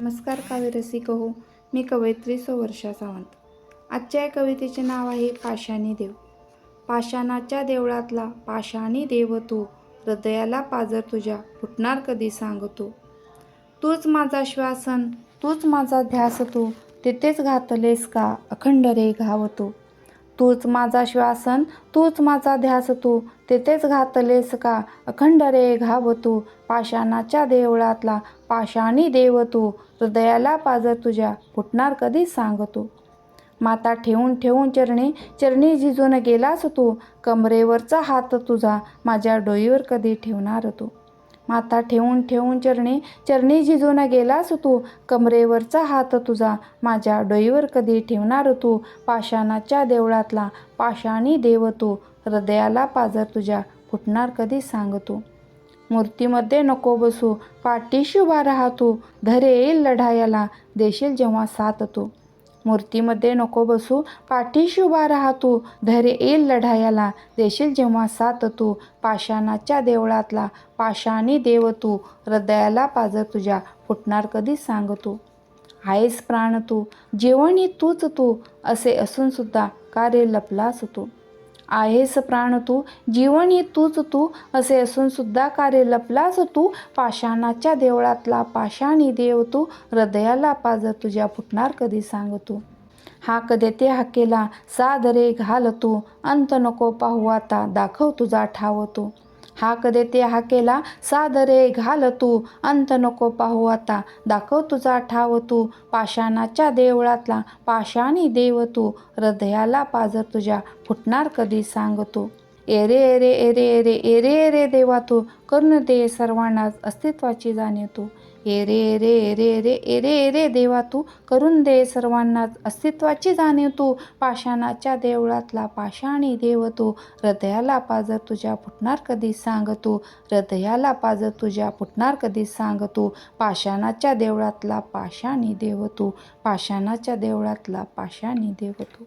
नमस्कार काव्यरसिक हो मी कवयित्री सुवर्षा सावंत. आजच्या या कवितेचे नाव आहे पाषाणी देव. पाषाणाच्या देवळातला पाषाणी देव तू हृदयाला पाजर तुझ्या फुटणार कधी सांगतो. तूच माझा श्वासन तूच माझा ध्यास तू तिथेच घातलेस का अखंड रे घावतो. तूच माझा श्वासन तूच माझा ध्यास तू तेथेच घातलेस का? अखंड रे घाव तू पाषाणाच्या देवळातला पाषाणी देव तू हृदयाला पाजर तुझ्या फुटणार कधी सांगतो माता ठेवून ठेवून चरणी चरणी झिजून गेलास तू कमरेवरचा हात तुझा माझ्या डोईवर कधी ठेवणार तू? माता ठेवून ठेवून चरणी चरणी झिजून गेलास तू. कमरेवरचा हात तुझा माझ्या डोईवर कधी ठेवणार तू? पाषाणाच्या देवळातला पाषाणी देव तू हृदयाला पाजर तुझ्या फुटणार कधी सांग तू? मूर्तीमध्ये नको बसू पाठीशी उभा राहा तू धरे येईल लढायाला देशील जेव्हा साथ तू. मूर्तीमध्ये नको बसू. पाठीशी उभा राहा तू. धैर्य येईल लढायाला. देशील जेव्हा साथ तू. पाषाणाच्या देवळातला. पाषाणी देव तू. हृदयाला पाजर तुझ्या. फुटणार कधी सांग तू. आहेस प्राण तू. जेवणी तूच तू. असे असूनसुद्धा कार्य लपलास तू. आहेस प्राण तू जीवन ही तूच तू असे असून सुद्धा कार्य लपलास तू. पाषाणाच्या देवळातला पाषाणी देव तू हृदयाला पाजर तुझ्या फुटणार कधी सांग तू. हाक देते हाकेला सादरे घाल तू अंत नको पाहू आता दाखव तुझा ठाव तू. हाक देते हाकेला सादरे घाल तू अंत नको पाहू आता दाखव तुझा ठाव तू पाषाणाच्या देवळातला पाषाणी देव तू हृदयाला पाजर तुझ्या फुटणार कधी सांग तू. एरे एरे एरे एरे एरे एरे देवा तू करून दे सर्वांनाच अस्तित्वाची जाणीव तू. एरे एरे एरे एरे एरे एरे देवा तू करून दे सर्वांनाच अस्तित्वाची जाणीव तू. पाषाणाच्या देवळातला पाषाणी देव तू. हृदयाला पाजर तुझ्या फुटणार कधी सांग तू. हृदयाला पाजर तुझ्या फुटणार कधी सांग तू. पाषाणाच्या देवळातला पाषाणी देव तू. पाषाणाच्या देवळातला पाषाणी देव तू.